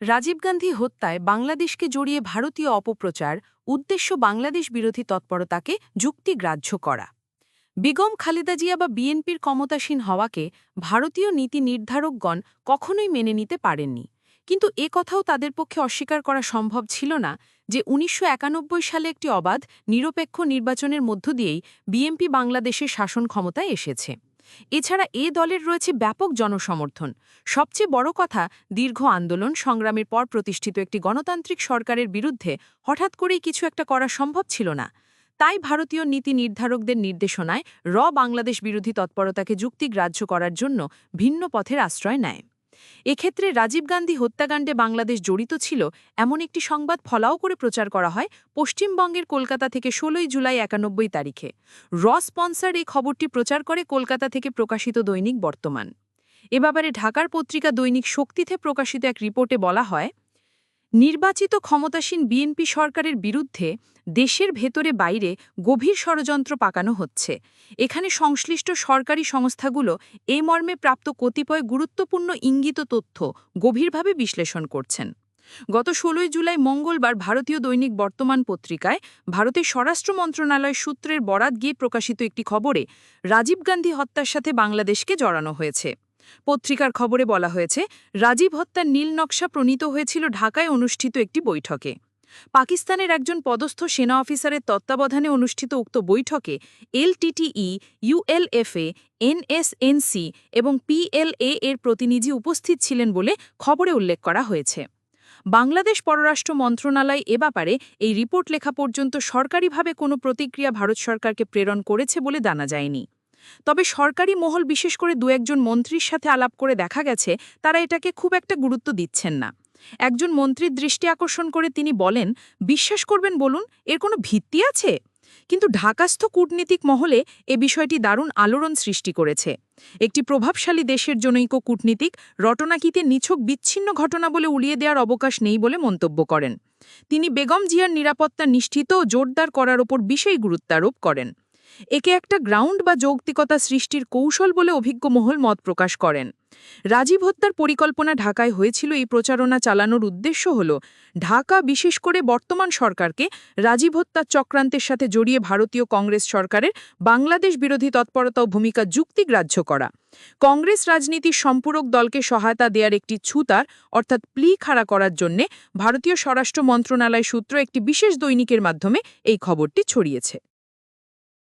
রাজীব গান্ধী হত্যায় বাংলাদেশকে জড়িয়ে ভারতীয় অপপ্রচার, উদ্দেশ্য বাংলাদেশ বিরোধী তৎপরতাকে যুক্তিগ্রাহ্য করা। বেগম খালেদা জিয়া বা বিএনপির ক্ষমতাসীন হওয়াকে ভারতীয় নীতি নির্ধারকগণ কখনোই মেনে নিতে পারেননি। কিন্তু এ কথাও তাদের পক্ষে অস্বীকার করা সম্ভব ছিল না যে উনিশশো একানব্বই সালে একটি অবাধ, নিরপেক্ষ নির্বাচনের মধ্য দিয়েই বিএনপি বাংলাদেশের শাসন ক্ষমতায় এসেছে। এছাড়া এ দলের রয়েছে ব্যাপক জনসমর্থন। সবচেয়ে বড় কথা, দীর্ঘ আন্দোলন সংগ্রামের পর প্রতিষ্ঠিত একটি গণতান্ত্রিক সরকারের বিরুদ্ধে হঠাৎ করেই কিছু একটা করা সম্ভব ছিল না। তাই ভারতীয় নীতি নির্ধারকদের নির্দেশনায় র বাংলাদেশ বিরোধী তৎপরতাকে যুক্তিগ্রাহ্য করার জন্য ভিন্ন পথের আশ্রয় নেয়। এক্ষেত্রে রাজীব গান্ধী হত্যাকাণ্ডে বাংলাদেশ জড়িত ছিল এমন একটি সংবাদ ফলাও করে প্রচার করা হয় পশ্চিমবঙ্গের কলকাতা থেকে ষোলোই জুলাই একানব্বই তারিখে। র স্পন্সার এই খবরটি প্রচার করে কলকাতা থেকে প্রকাশিত দৈনিক বর্তমান। এ ব্যাপারে ঢাকার পত্রিকা দৈনিক শক্তিতে প্রকাশিত এক রিপোর্টে বলা হয় নির্বাচিত ক্ষমতাসীন বিএনপি সরকারের বিরুদ্ধে দেশের ভেতরে বাইরে গভীর ষড়যন্ত্র পাকানো হচ্ছে। এখানে সংশ্লিষ্ট সরকারি সংস্থাগুলো এ মর্মে প্রাপ্ত কতিপয় গুরুত্বপূর্ণ ইঙ্গিত তথ্য গভীরভাবে বিশ্লেষণ করছেন। গত ষোলোই জুলাই মঙ্গলবার ভারতীয় দৈনিক বর্তমান পত্রিকায় ভারতের স্বরাষ্ট্র মন্ত্রণালয় সূত্রের বরাত গিয়ে প্রকাশিত একটি খবরে রাজীব গান্ধী হত্যার সাথে বাংলাদেশকে জড়ানো হয়েছে। পত্রিকার খবরে বলা হয়েছে, রাজীব হত্যার নীল নকশা প্রণীত হয়েছিল ঢাকায় অনুষ্ঠিত একটি বৈঠকে। পাকিস্তানের একজন পদস্থ সেনা অফিসারের তত্ত্বাবধানে অনুষ্ঠিত উক্ত বৈঠকে এলটিটিই ইউএলএফএ এনএসএনসি এবং পিএলএ এর প্রতিনিধি উপস্থিত ছিলেন বলে খবরে উল্লেখ করা হয়েছে। বাংলাদেশ পররাষ্ট্র মন্ত্রণালয় এ ব্যাপারে এই রিপোর্ট লেখা পর্যন্ত সরকারিভাবে কোনো প্রতিক্রিয়া ভারত সরকারকে প্রেরণ করেছে বলে জানা যায়নি। তবে সরকারি মহল বিশেষ করে দু একজন মন্ত্রীর সাথে আলাপ করে দেখা গেছে, তারা এটাকে খুব একটা গুরুত্ব দিচ্ছেন না। একজন মন্ত্রীর দৃষ্টি আকর্ষণ করে তিনি বলেন, বিশ্বাস করবেন বলুন, এর কোনো ভিত্তি আছে? কিন্তু ঢাকাস্থ কূটনীতিক মহলে এ বিষয়টি দারুণ আলোড়ন সৃষ্টি করেছে। একটি প্রভাবশালী দেশের জনৈক কূটনীতিক রটনাকিতে নিছক বিচ্ছিন্ন ঘটনা বলে উড়িয়ে দেওয়ার অবকাশ নেই বলে মন্তব্য করেন। তিনি বেগম জিয়ার নিরাপত্তা নিশ্চিত ও জোরদার করার ওপর বিশেষ গুরুত্বারোপ করেন। একে একটা গ্রাউন্ড বা যৌক্তিকতা সৃষ্টির কৌশল বলে অভিজ্ঞ মহল মত প্রকাশ করেন। রাজীব হত্যার পরিকল্পনা ঢাকায় হয়েছিল, এই প্রচারণা চালানোর উদ্দেশ্য হল ঢাকা বিশেষ করে বর্তমান সরকারকে রাজীব হত্যার চক্রান্তের সাথে জড়িয়ে ভারতীয় কংগ্রেস সরকারের বাংলাদেশ বিরোধী তৎপরতা ও ভূমিকা যুক্তিগ্রাহ্য করা। কংগ্রেস রাজনীতির সম্পূরক দলকে সহায়তা দেওয়ার একটি ছুতার, অর্থাৎ প্লি খাড়া করার জন্যে ভারতীয় স্বরাষ্ট্র মন্ত্রণালয় সূত্র একটি বিশেষ দৈনিকের মাধ্যমে এই খবরটি ছড়িয়েছে।